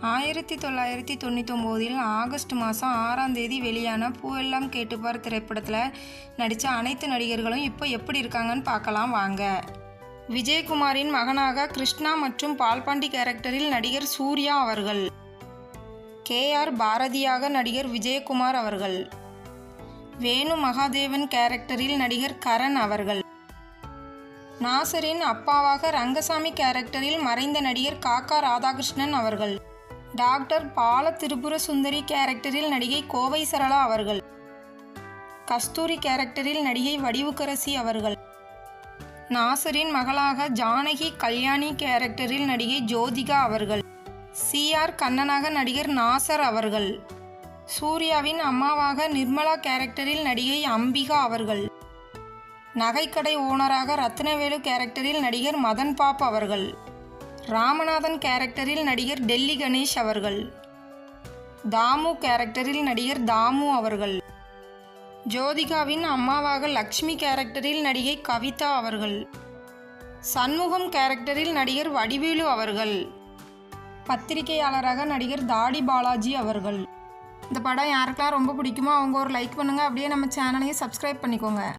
ஆயிரத்தி தொள்ளாயிரத்தி தொண்ணூத்தொம்போதில் ஆகஸ்ட் மாதம் ஆறாம் தேதி வெளியான பூவெல்லாம் கேட்டுப்பார் திரைப்படத்தில் நடித்த அனைத்து நடிகர்களும் இப்போ எப்படி இருக்காங்கன்னு பார்க்கலாம் வாங்க. விஜயகுமாரின் மகனாக கிருஷ்ணா மற்றும் பால்பாண்டி கேரக்டரில் நடிகர் சூர்யா அவர்கள். கே ஆர் பாரதியாக நடிகர் விஜயகுமார் அவர்கள். வேணு மகாதேவன் கேரக்டரில் நடிகர் கரண் அவர்கள். நாசரின் அப்பாவாக ரங்கசாமி கேரக்டரில் மறைந்த நடிகர் காக்கா ராதாகிருஷ்ணன் அவர்கள். டாக்டர் பால திரிபுர சுந்தரி கேரக்டரில் நடிகை கோவை சரளா அவர்கள். கஸ்தூரி கேரக்டரில் நடிகை வடிவுக்கரசி அவர்கள். நாசரின் மகளாக ஜானகி கல்யாணி கேரக்டரில் நடிகை ஜோதிகா அவர்கள். சி. ஆர். கண்ணனாக நடிகர் நாசர் அவர்கள். சூர்யாவின் அம்மாவாக நிர்மலா கேரக்டரில் நடிகை அம்பிகா அவர்கள். நகைக்கடை ஓனராக ரத்னவேலு கேரக்டரில் நடிகர் மதன் பாப் அவர்கள். ராமநாதன் கேரக்டரில் நடிகர் டெல்லி கணேஷ் அவர்கள். தாமு கேரக்டரில் நடிகர் தாமு அவர்கள். ஜோதிகாவின் அம்மாவாக லக்ஷ்மி கேரக்டரில் நடிகை கவிதா அவர்கள். சண்முகம் கேரக்டரில் நடிகர் வடிவேலு அவர்கள். பத்திரிகையாளராக நடிகர் தாடி பாலாஜி அவர்கள். இந்த படம் யாருக்கெல்லாம் ரொம்ப பிடிக்குமோ அவங்க ஒரு லைக் பண்ணுங்கள் அப்படியே நம்ம சேனலையும் சப்ஸ்கிரைப் பண்ணிக்கோங்க.